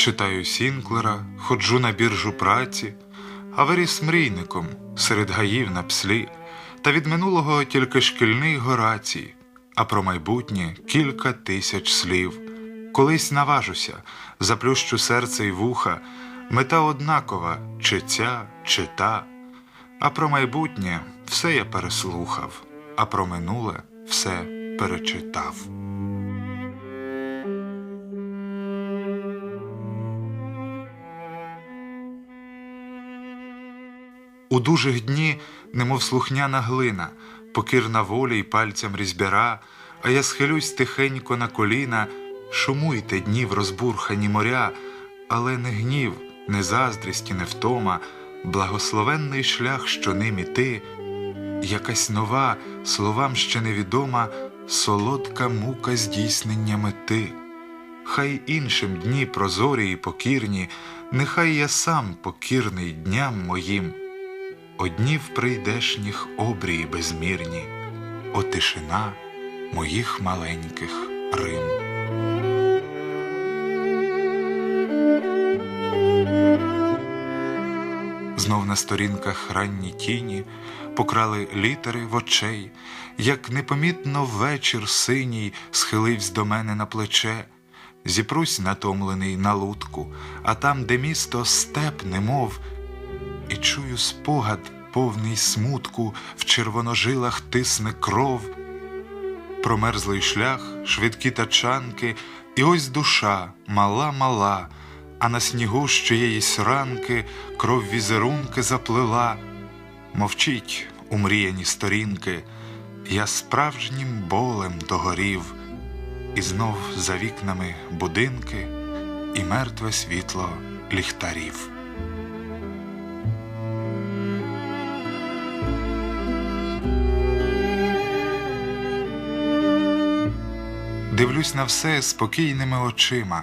читаю Сінклера, ходжу на біржу праці, а виріс мрійником серед гаїв на пслі, та від минулого тільки шкільний горацій, а про майбутнє кілька тисяч слів. Колись наважуся, заплющу серце й вуха, мета однакова, чи ця, чи та. А про майбутнє все я переслухав, а про минуле все перечитав. У дужих дні, немов слухняна глина, покірна волі й пальцям різьбяра, а я схилюсь тихенько на коліна, шумуйте дні в розбурхані моря, але не гнів, не заздрість і не втома, благословенний шлях, що ним іти, якась нова, словам ще невідома, солодка мука здійснення мети. Хай іншим дні прозорі і покірні, нехай я сам покірний дням моїм. О днів прийдешніх обрії безмірні, о тишина моїх маленьких Рим. Знов на сторінках ранні тіні покрали літери в очей, як непомітно вечір синій схилився до мене на плече. Зіпрусь натомлений на лутку, а там, де місто степ, немов, і чую спогад, повний смутку, в червоножилах тисне кров. Промерзлий шлях, швидкі тачанки, і ось душа мала, мала, а на снігу з чиєїсь ранки кров візерунки заплила. Мовчить умріяні сторінки, я справжнім болем догорів, і знов за вікнами будинки і мертве світло ліхтарів. Дивлюсь на все спокійними очима.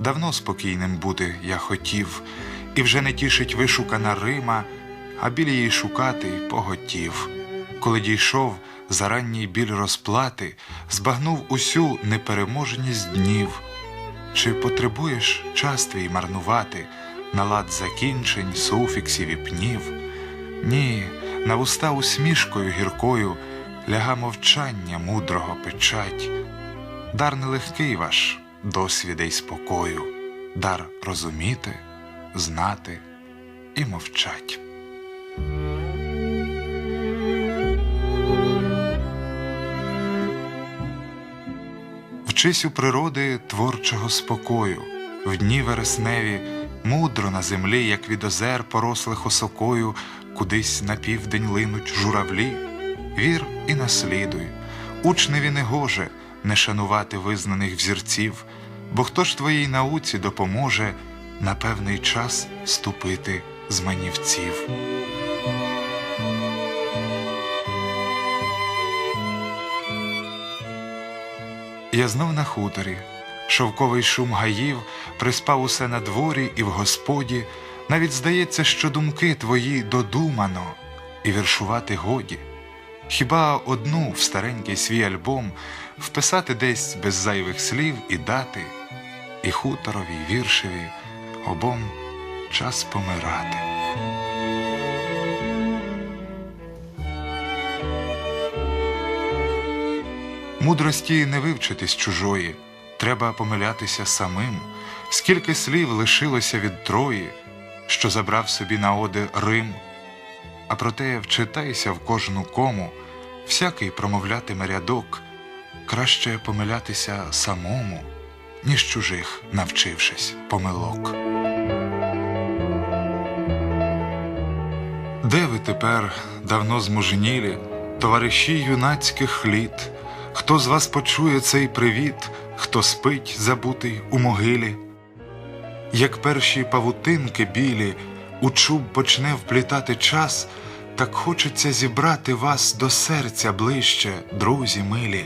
Давно спокійним бути я хотів, і вже не тішить вишукана Рима, а біль її шукати поготів. Коли дійшов за ранній біль розплати, збагнув усю непереможність днів. Чи потребуєш час твій марнувати на лад закінчень, суфіксів і пнів? Ні, на вуста усмішкою гіркою ляга мовчання мудрого печать. Дар нелегкий ваш, досвіда й спокою, дар розуміти, знати і мовчать. Вчись у природи творчого спокою, в дні вересневі, мудро на землі, як від озер, порослих осокою, кудись на південь линуть журавлі. Вір і наслідуй, учневі не гоже не шанувати визнаних взірців, бо хто ж твоїй науці допоможе на певний час ступити з манівців. Я знов на хуторі, шовковий шум гаїв приспав усе на дворі і в господі, навіть здається, що думки твої додумано, і віршувати годі. Хіба одну в старенький свій альбом вписати десь без зайвих слів і дати, і хуторові, і віршеві обом час помирати. Мудрості не вивчитись чужої, треба помилятися самим, скільки слів лишилося від Трої, що забрав собі на оди Рим. А проте вчитайся в кожну кому, всякий промовлятиме рядок, краще помилятися самому, ніж чужих, навчившись помилок. Де ви тепер, давно змужнілі, товариші юнацьких літ? Хто з вас почує цей привіт, хто спить, забутий у могилі? Як перші павутинки білі у чуб почне вплітати час, так хочеться зібрати вас до серця ближче, друзі милі,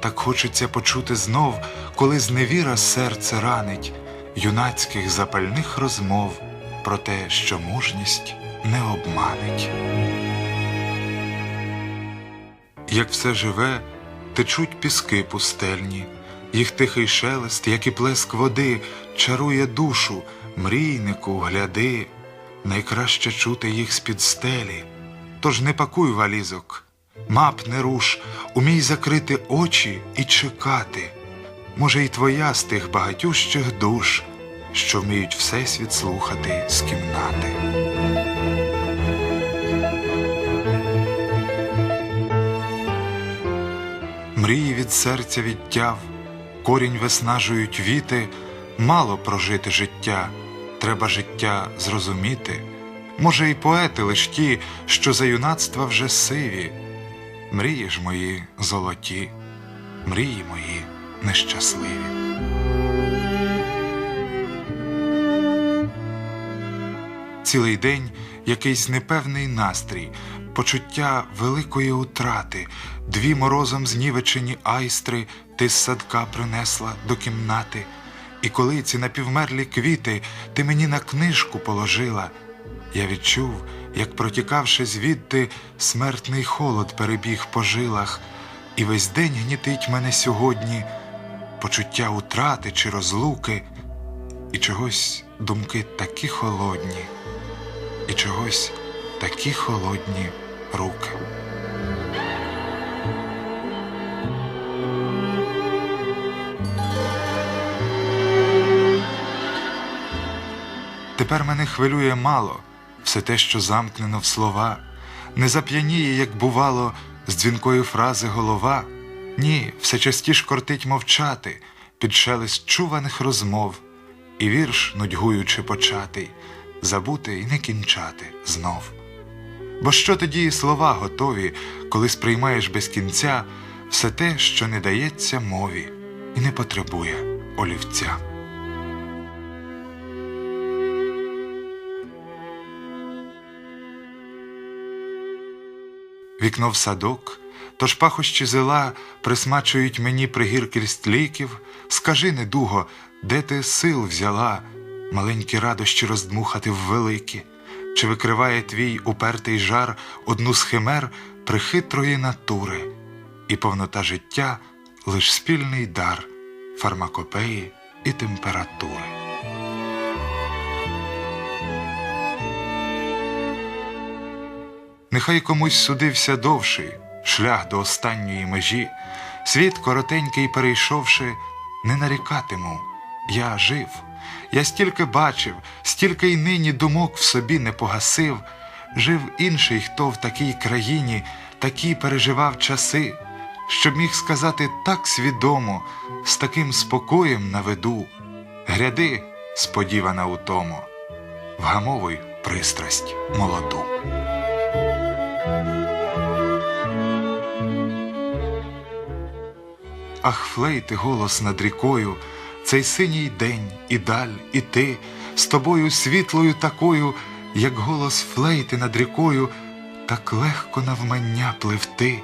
так хочеться почути знов, коли зневіра серце ранить, юнацьких запальних розмов про те, що мужність не обманить. Як все живе, течуть піски пустельні, їх тихий шелест, як і плеск води, чарує душу, мрійнику, гляди, найкраще чути їх з-під стелі. Тож не пакуй валізок, мап не руш, умій закрити очі і чекати. Може, і твоя з тих багатющих душ, що вміють всесвіт слухати з кімнати. Мрії від серця відтяв, корінь виснажують віти, мало прожити життя, треба життя зрозуміти. Може, і поети лиш ті, що за юнацтва вже сиві. Мрії ж мої золоті, мрії мої нещасливі. Цілий день якийсь непевний настрій, почуття великої утрати, дві морозом знівечені айстри ти з садка принесла до кімнати, і коли ці напівмерлі квіти ти мені на книжку положила, я відчув, як протікавши звідти, смертний холод перебіг по жилах, і весь день гнітить мене сьогодні, почуття утрати чи розлуки, і чогось думки такі холодні і чогось такі холодні руки. Тепер мене хвилює мало все те, що замкнено в слова, не зап'яніє, як бувало, з дзвінкої фрази голова. Ні, все частіш кортить мовчати під шелест чуваних розмов, і вірш, нудьгуючи початий, забути і не кінчати знов. Бо що тоді і слова готові, коли сприймаєш без кінця все те, що не дається мові, і не потребує олівця. Вікно в садок, тож пахощі зела присмачують мені пригіркість ліків. Скажи, недуго, де ти сил взяла маленькі радощі роздмухати в великі, чи викриває твій упертий жар одну з химер прихитрої натури, і повнота життя лиш спільний дар фармакопеї і температури. Нехай комусь судився довший шлях до останньої межі, світ коротенький перейшовши, не нарікатиму, я жив, я стільки бачив, стільки й нині думок в собі не погасив, жив інший, хто в такій країні такі переживав часи, щоб міг сказати так свідомо, з таким спокоєм на виду, гряди, сподівана у тому, вгамовуй пристрасть молоду. Ах, флейти голос над рікою, цей синій день і даль, і ти з тобою світлою такою, як голос флейти над рікою, так легко навмання пливти.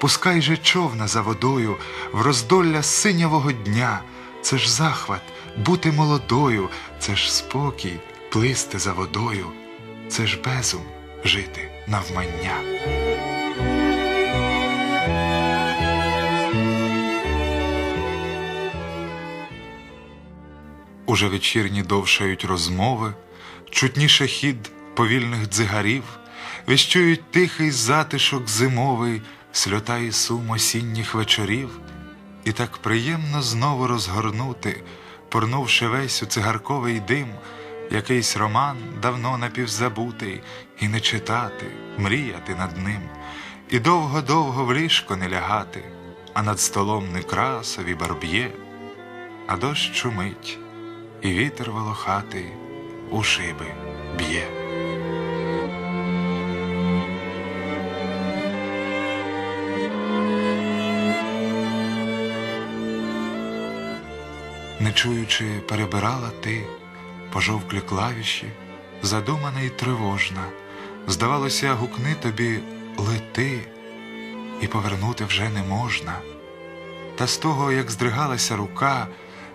Пускай же човна за водою в роздолля синявого дня. Це ж захват, бути молодою, це ж спокій, плисти за водою, це ж безум жити навмання. Уже вечірні довшають розмови, чутніше хід повільних дзигарів, віщують тихий затишок зимовий, сльота і сум осінніх вечорів, і так приємно знову розгорнути, порнувши весь у цигарковий дим, якийсь роман давно напівзабутий, і не читати, мріяти над ним, і довго-довго в ліжко не лягати, а над столом некрасові барб'є, а дощ чумить і вітер волохатий у шиби б'є. Не чуючи, перебирала ти пожовклі клавіші, задумана й тривожна. Здавалося, гукни тобі лети, і повернути вже не можна. Та з того, як здригалася рука,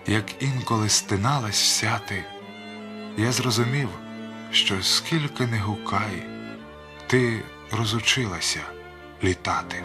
як інколи стиналась вся ти, я зрозумів, що скільки не гукай, ти розучилася літати.